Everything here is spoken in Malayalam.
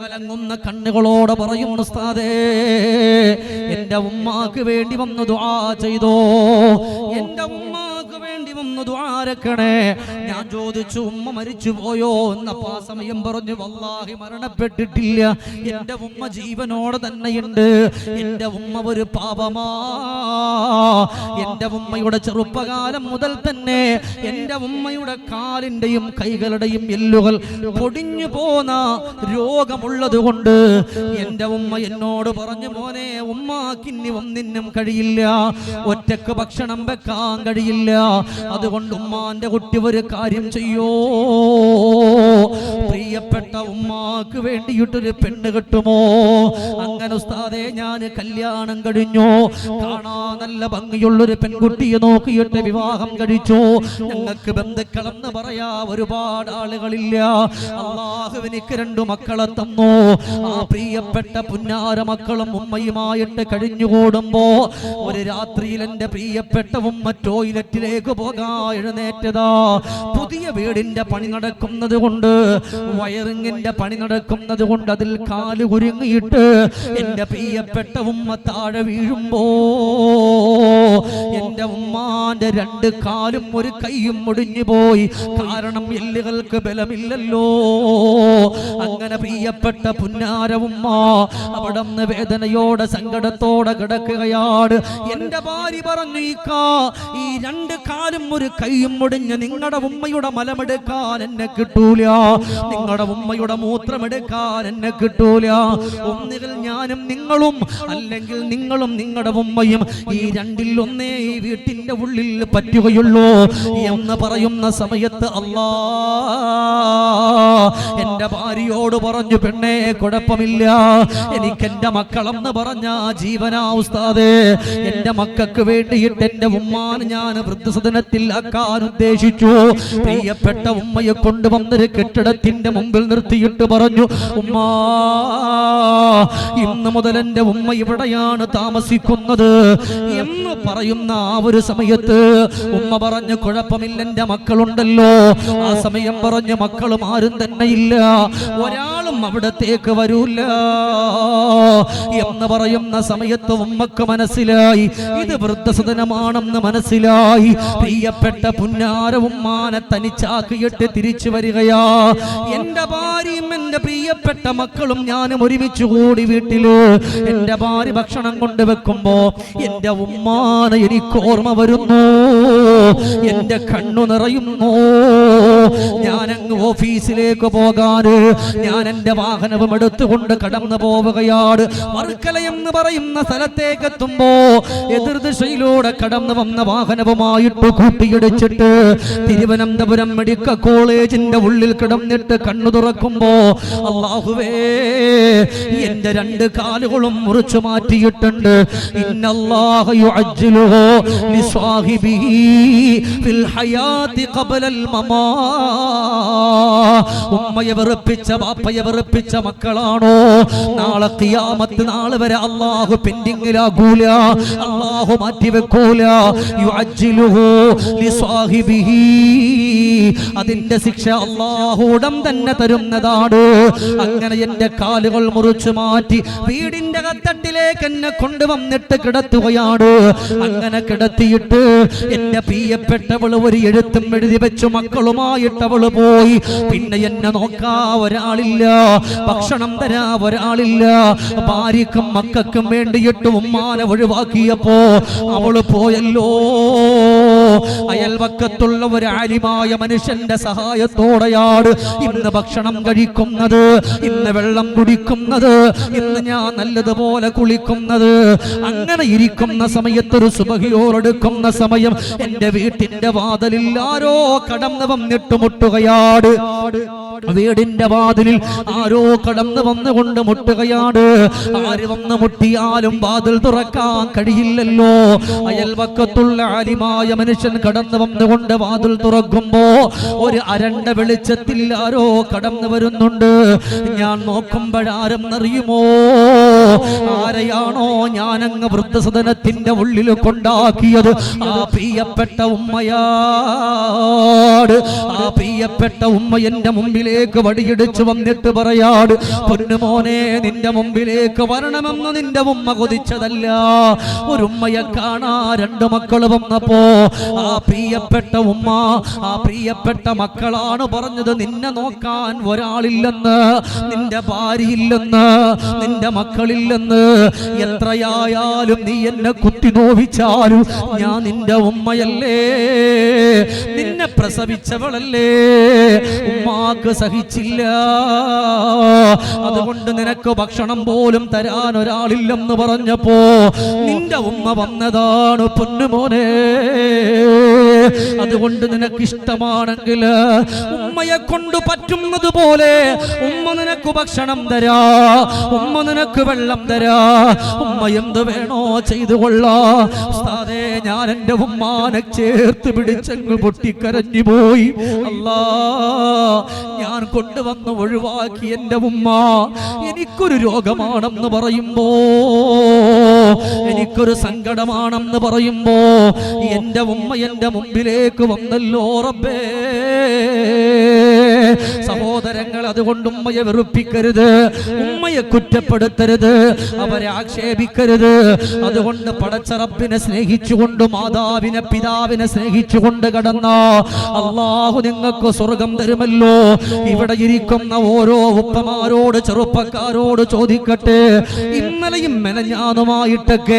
കലങ്ങുന്ന കണ്ണുകളോട് പറയും ഉസ്താദേ എന്റെ ഉമ്മാക്ക് വേണ്ടി വന്ന് ദുആ ചെയ്തോ. എന്റെ ഉമ്മാക്ക് വേണ്ടി വന്ന് ദ്വാരക്കണേ ഞാൻ ചോദിച്ചു ഉമ്മ മരിച്ചു പോയോ? എന്നപ്പോ ആ സമയം പറഞ്ഞു വല്ലാഹി മരണപ്പെട്ടിട്ടില്ല. എന്റെ ഉമ്മ ജീവനോടെ തന്നെയുണ്ട്. എന്റെ ഉമ്മ ഒരു പാപമാ. എന്റെ ഉമ്മയുടെ ചെറുപ്പകാലം മുതൽ തന്നെ എന്റെ ഉമ്മയുടെ കാലിന്റെയും കൈകളുടെയും എല്ലുകൾ പൊടിഞ്ഞു പോന്ന രോഗമുള്ളത് കൊണ്ട് എന്റെ ഉമ്മ എന്നോട് പറഞ്ഞു മോനെ ഉമ്മാക്കിന്നി ഒന്നിനും കഴിയില്ല. ഒറ്റയ്ക്ക് ഭക്ഷണം വെക്കാൻ കഴിയില്ല. അതുകൊണ്ട് ഉമ്മാന്റെ കുട്ടി ഒരു കാര്യം ചെയ്യോ? പ്രിയപ്പെട്ട ഉമ്മാക്ക് വേണ്ടിയിട്ടൊരു പെണ്ണ് കിട്ടുമോ? അങ്ങനെ ഉസ്താദെ ഞാൻ കല്യാണം കഴിഞ്ഞു. കാണാ നല്ല ഭംഗിയുള്ളൊരു പെൺകുട്ടിയെ നോക്കിയിട്ട് വിവാഹം കഴിച്ചു. ഞങ്ങൾക്ക് ബന്ധുക്കളെന്ന് പറയാ ഒരുപാട് ആളുകളില്ല. അള്ളാഹു എനിക്ക് രണ്ടു മക്കളെ തന്നു. ആ പ്രിയപ്പെട്ട പുന്നാര മക്കളും ഉമ്മയുമായിട്ട് കഴിഞ്ഞുകൂടുമ്പോ ഒരു രാത്രിയിൽ പ്രിയപ്പെട്ട ഉമ്മ ടോയ്ലറ്റിലേക്ക് പോകാ എഴുന്നേറ്റതാ. പുതിയ വീടിന്റെ പണി നടക്കുന്നത് കൊണ്ട് വയറിങ്ങിന്റെ പണി നടക്കുന്നത് കൊണ്ട് അതിൽ കാൽ കുരുങ്ങിയിട്ട് എന്റെ പ്രിയപ്പെട്ട ഉമ്മ താഴെ വീഴുമ്പോ എന്റെ ഉമ്മാന്റെ രണ്ട് കാലും ഒരു കൈയും മുടിഞ്ഞു പോയി കാരണം എല്ലുകൾക്ക് ബലമില്ലല്ലോ. അങ്ങനെ പ്രിയപ്പെട്ട പുന്നാര പുന്നാരവും അവിടെ നിന്ന് വേദനയോടെ സങ്കടത്തോടെ കിടക്കുകയാണ്. എന്റെ ഭാര്യ പറഞ്ഞു ഈ രണ്ട് കാലും ഒരു കൈയും മുടിഞ്ഞ് നിങ്ങളുടെ ഉമ്മയുടെ മലമെടുക്കാൻ എന്നെ കിട്ടൂല. നിങ്ങളുടെ ഉമ്മയുടെ മൂത്രമെടുക്കാൻ എന്നെ കിട്ടൂല. ഒന്നുകിൽ ഞാനും നിങ്ങളും അല്ലെങ്കിൽ നിങ്ങളും നിങ്ങളുടെ ഉമ്മയും ഈ രണ്ടിൽ ഒന്നേ ഈ വീട്ടിന്റെ ഉള്ളിൽ പറ്റുകയുള്ളൂ. എന്ന് പറയുന്ന സമയത്ത് അല്ലാ എന്റെ ഭാര്യയോട് പറഞ്ഞു പെണ്ണേ കുഴപ്പമില്ല. എനിക്ക് എന്റെ മക്കളെന്ന് പറഞ്ഞ ജീവനാ ഉസ്താദേ. മക്കൾക്ക് വേണ്ടിയിട്ട് എന്റെ ഉമ്മാൻ ഞാൻ വൃദ്ധസദനത്തിൽ ആക്കാൻ ഉദ്ദേശിച്ചു. പ്രിയപ്പെട്ട ഉമ്മയെ കൊണ്ടുവന്നൊരു കെട്ടിടത്തിന്റെ മുമ്പിൽ നിർത്തിയിട്ട് പറഞ്ഞു ഉമ്മാ ഇന്ന് മുതൽ എന്റെ ഉമ്മ ഇവിടെയാണ് താമസിക്കുന്നത്. എന്ന് പറയുന്ന ആ ഒരു സമയത്ത് ഉമ്മ പറഞ്ഞു കുഴപ്പമില്ല എന്റെ മക്കളുണ്ടല്ലോ. ആ സമയം പറഞ്ഞു മക്കളും ആരും തന്നെ ഇല്ല. ഒരാളും അവിടത്തേക്ക് വരൂല. എന്ന് പറയുന്ന സമയത്ത് ഉമ്മക്ക് മനസ്സിലായി. ഇത് വൃദ്ധസദനമാണെന്ന് മനസ്സിലായി. പ്രിയപ്പെട്ട പുന്നാര ഉമ്മാനെ തനിച്ചാക്കിയിട്ട് തിരിച്ചു വരികയാ. എന്റെ ഭാര്യയും എന്റെ പ്രിയപ്പെട്ട മക്കളും ഞാനും ഒരുമിച്ച് കൂടി വീട്ടിൽ. എന്റെ ഭാര്യ ഭക്ഷണം കൊണ്ടുവെക്കുമ്പോ എന്റെ ഉമ്മാനെ എനിക്ക് ഓർമ്മ വരുന്നു. എന്റെ കണ്ണു നിറയുന്നു. ഞാൻ അങ്ങ് ഓഫീസിലേക്ക് പോകാന് ഞാൻ എന്റെ വാഹനവും എടുത്തുകൊണ്ട് കടന്നു പോവുകയാണ് വർക്കല എന്ന് പറയുന്ന സ്ഥലത്തേക്ക് എത്തുമ്പോ എതിർദിശയിലൂടെ കടന്നു വന്ന വാഹനവുമായിട്ട് കൂട്ടിയിടിച്ചിട്ട് തിരുവനന്തപുരം മെഡിക്കൽ കോളേജിന്റെ ഉള്ളിൽ കിടന്നിട്ട് കണ്ണു തുറക്കുമ്പോ അള്ളാഹുവേ എന്റെ രണ്ട് കാലുകളും മുറിച്ചു മാറ്റിയിട്ടുണ്ട്. ഉമ്മയെ വെറുപ്പിച്ച ബാപ്പയെ വെറുപ്പിച്ച മക്കളാണോ? നാളെ ഖിയാമത്ത് നാളെ വരെ അള്ളാഹു പെൻഡിങ്ങിലാകൂല. അള്ളാഹു ലിസാഹിബിഹി അതിന്റെ ശിക്ഷ അള്ളാഹു ഉടൻ തന്നെ തരുന്നതാണ്. അങ്ങനെ എന്റെ കാലുകൾ മുറിച്ചു മാറ്റി വീടിന്റെ കത്തട്ടിലേക്ക് എന്നെ കൊണ്ടുവന്നിട്ട് കിടത്തുകയാണ്. അങ്ങനെ കിടത്തിയിട്ട് എന്റെ പ്രിയപ്പെട്ടവൾ ഒരു എഴുത്തും എഴുതി വെച്ചു. മക്കളുമായിട്ട് അവൾ പോയി. പിന്നെ എന്നെ നോക്കാ ഒരാളില്ല. ഭക്ഷണം തരാ ഒരാളില്ല. ഭാര്യക്കും മക്കൾക്കും വേണ്ടിയിട്ട് ഉമ്മാനെ ഒഴിവാക്കിയപ്പോ അവൾ പോയല്ലോ. അയൽവക്കത്തുള്ള ഒരു ആലിമായ മനുഷ്യന്റെ സഹായത്തോടെയാണ് ഇന്ന് ഭക്ഷണം കഴിക്കുന്നത് ഇന്ന് വെള്ളം കുടിക്കുന്നത് ഇന്ന് ഞാൻ നല്ലതുപോലെ കുളിക്കുന്നത്. അങ്ങനെ ഇരിക്കുന്ന സമയത്ത് ഒരു സുബഹിയോടെടുക്കുന്ന സമയം എന്റെ വീട്ടിന്റെ വാതലില്ലാരോ കടന്നു വന്നിട്ട് മുട്ടുകയാണ് വീടിന്റെ വാതിലിൽ ആരോ കടന്നു വന്നുകൊണ്ട് മുട്ടുകയാണ് ആര് വന്ന് മുട്ടിയാലും വാതിൽ തുറക്കാൻ കഴിയില്ലല്ലോ. അയൽവക്കത്തുള്ള ആലിമായ മനുഷ്യൻ കടന്നു വന്നുകൊണ്ട് വാതിൽ തുറക്കുമ്പോ ഒരു അരണ്ട വെളിച്ചത്തിൽ ആരോ കടന്നു വരുന്നുണ്ട്. ഞാൻ നോക്കുമ്പോഴാരും അറിയുമോ ആരെയാണോ ഞാനങ്ങ് വൃദ്ധസദനത്തിന്റെ ഉള്ളിൽ കൊണ്ടാക്കിയത്? ആ പ്രിയപ്പെട്ട ഉമ്മയാട് ആ പ്രിയപ്പെട്ട ഉമ്മ എന്റെ മുമ്പിലേക്ക് വടിയിടിച്ച് വന്നിട്ട് പറയാട് പൊന്നുമോനെ നിന്റെ മുമ്പിലേക്ക് വരണമെന്ന് നിന്റെ ഉമ്മ കൊതിച്ചതല്ല. ഒരു ഉമ്മയെ കാണാ രണ്ട് മക്കൾ വന്നപ്പോ ആ പ്രിയപ്പെട്ട ഉമ്മ ആ പ്രിയപ്പെട്ട മക്കളാണ് പറഞ്ഞത് നിന്നെ നോക്കാൻ ഒരാളില്ലെന്ന് നിന്റെ ഭാര്യയില്ലെന്ന് നിന്റെ മക്കളില്ലെന്ന് എത്രയായാലും നീ എന്നെ കുത്തി നോവിച്ചാലും ഞാൻ നിന്റെ ഉമ്മയല്ലേ? നിന്നെ പ്രസവിച്ചവളല്ലേ? ഉമ്മാക്ക് സഹിച്ചില്ല. അതുകൊണ്ട് നിനക്ക് ഭക്ഷണം പോലും തരാൻ ഒരാളില്ലെന്ന് പറഞ്ഞപ്പോ നിന്റെ ഉമ്മ വന്നതാണ് പൊന്നുമോനെ. അതുകൊണ്ട് നിനക്ക് ഇഷ്ടമാണെങ്കിൽ ഉമ്മയെ കൊണ്ട് പറ്റുന്നത് പോലെ ഉമ്മ നിനക്ക് ഭക്ഷണം തരാ. ഉമ്മ നിനക്ക് വെള്ളം തരാ. ഉമ്മ എന്ത് വേണോ ചെയ്തു കൊള്ളാ. ഉസ്താദേ ഞാൻ എന്റെ ഉമ്മാനെ ചേർത്ത് പിടിച്ചങ്ങ് പൊട്ടിക്കരഞ്ഞു പോയി. അല്ലാ ഞാൻ കൊണ്ടുവന്ന് ഒഴിവാക്കി എന്റെ ഉമ്മ. എനിക്കൊരു രോഗമാണെന്ന് പറയുമ്പോ എനിക്കൊരു സങ്കടമാണെന്ന് പറയുമ്പോ എന്റെ ഉമ്മ എന്റെ മുമ്പിലേക്ക് വന്നല്ലോ റബ്ബേ. സഹോദരങ്ങൾ അതുകൊണ്ട് ഉമ്മയെ വെറുപ്പിക്കരുത് ഉമ്മയെ കുറ്റപ്പെടുത്തരുത് അവരെ ആക്ഷേപിക്കരുത്. അതുകൊണ്ട് പടച്ചറപ്പിനെ സ്നേഹിച്ചുകൊണ്ട് മാതാവിനെ പിതാവിനെ സ്നേഹിച്ചുകൊണ്ട് കടന്ന. അള്ളാഹു നിങ്ങൾക്ക് സ്വർഗം തരുമല്ലോ. ഇവിടെ ഇരിക്കുന്ന ഓരോ ഉപ്പമാരോട് ചെറുപ്പക്കാരോട് ചോദിക്കട്ടെ. ഇന്നലെയും മെനഞ്ഞാനുമായിട്ടൊക്കെ